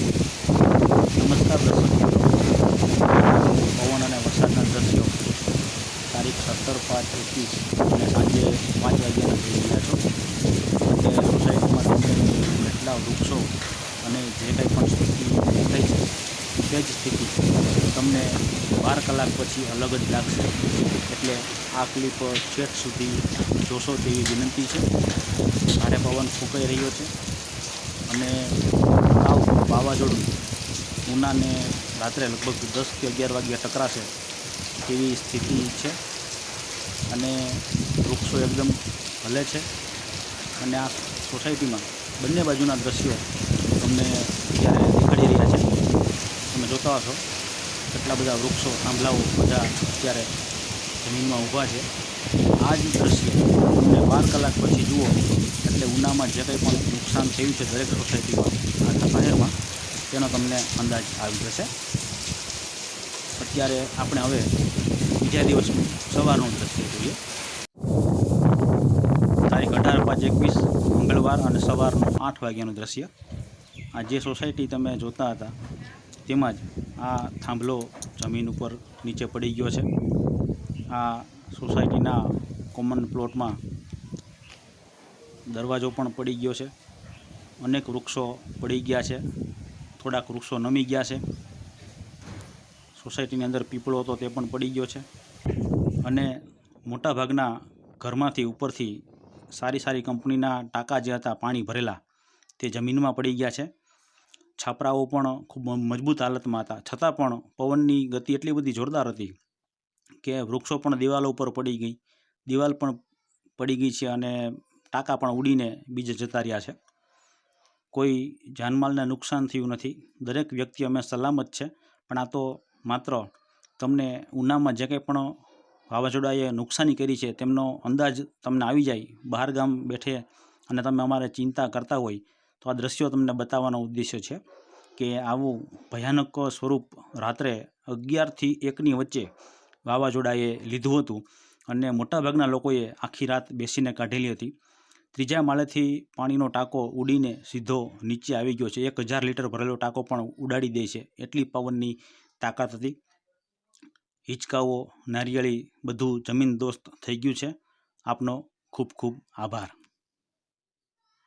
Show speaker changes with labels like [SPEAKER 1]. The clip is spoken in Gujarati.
[SPEAKER 1] નમસ્કાર દર્શક પવન અને વરસાદના દ્રશ્યો. તારીખ સત્તર પાંચ એકવીસ અને સાંજે પાંચ વાગ્યાના થઈ રહ્યા છો. અત્યારે સોસાયટીમાં તમને કેટલા વૃક્ષો અને જે કંઈ પણ સ્થિતિ થઈ છે, તે જ સ્થિતિ તમને બાર કલાક પછી અલગ જ લાગશે. એટલે આ ક્લિપ છેક સુધી જોશો તેવી વિનંતી છે. ભારે પવન ફૂંકાઈ રહ્યો છે. અને વાવાઝોડું ઉનાને રાત્રે લગભગ દસ કે અગિયાર વાગ્યે ટકરાશે તેવી સ્થિતિ છે. અને વૃક્ષો એકદમ હલે છે. અને આ સોસાયટીમાં બંને બાજુના દ્રશ્યો તમને અત્યારે દેખાડી રહ્યા છે. તમે જોતા હશો કેટલા બધા વૃક્ષો, થાંભલાઓ બધા અત્યારે જમીનમાં ઊભા છે. આ જ દ્રશ્ય તમે બાર કલાક પછી જુઓ એટલે ઉનામાં જે કંઈ પણ નુકસાન થયું છે દરેક સોસાયટીમાં, આખા શહેરમાં તેનો તમને અંદાજ આવી જશે. અત્યારે આપણે હવે બીજા દિવસનું સવારનું દ્રશ્ય જોઈએ. તારીખ અઢાર પાંચ એકવીસ, મંગળવાર અને સવારનું આઠ વાગ્યાનું દ્રશ્ય. આ જે સોસાયટી તમે જોતા હતા, તેમાં જ આ થાંભલો જમીન ઉપર નીચે પડી ગયો છે. આ સોસાયટીના કોમન પ્લોટમાં દરવાજો પણ પડી ગયો છે. અનેક વૃક્ષો પડી ગયા છે. થોડાક વૃક્ષો નમી ગયા છે. સોસાયટીની અંદર પીપળો હતો તે પણ પડી ગયો છે. અને મોટાભાગના ઘરમાંથી ઉપરથી સારી સારી કંપનીના ટાંકા જે હતા, પાણી ભરેલા, તે જમીનમાં પડી ગયા છે. છાપરાઓ પણ ખૂબ મજબૂત હાલતમાં હતા. છતાં પણ પવનની ગતિ એટલી બધી જોરદાર હતી કે વૃક્ષો પણ દિવાલો ઉપર પડી ગઈ. દિવાલ પણ પડી ગઈ છે અને ટાંકા પણ ઉડીને બીજે જતા રહ્યા છે. કોઈ જાનમાલને નુકસાન થયું નથી. દરેક વ્યક્તિ અમે સલામત છે, પણ આ તો માત્ર તમને ઉનામાં જે કંઈ પણ વાવાઝોડાએ નુકસાની કરી છે, તેમનો અંદાજ તમને આવી જાય, બહાર ગામ બેઠે અને તમે અમારે ચિંતા કરતા હોય, તો આ દ્રશ્યો તમને બતાવવાનો ઉદ્દેશ્ય છે કે આવું ભયાનક સ્વરૂપ રાત્રે અગિયારથી એકની વચ્ચે વાવાઝોડાએ લીધું હતું અને મોટાભાગના લોકોએ આખી રાત બેસીને કાઢેલી હતી. ત્રીજા માળેથી પાણીનો ટાંકો ઉડીને સીધો નીચે આવી ગયો છે. એક હજાર લીટર ભરેલો ટાંકો પણ ઉડાડી દે છે. એટલી પવનની તાકાત હતી. હિંચકાઓ નારિયેળી બધું જમીન દોસ્ત થઈ ગયું છે. આપનો ખૂબ ખૂબ આભાર.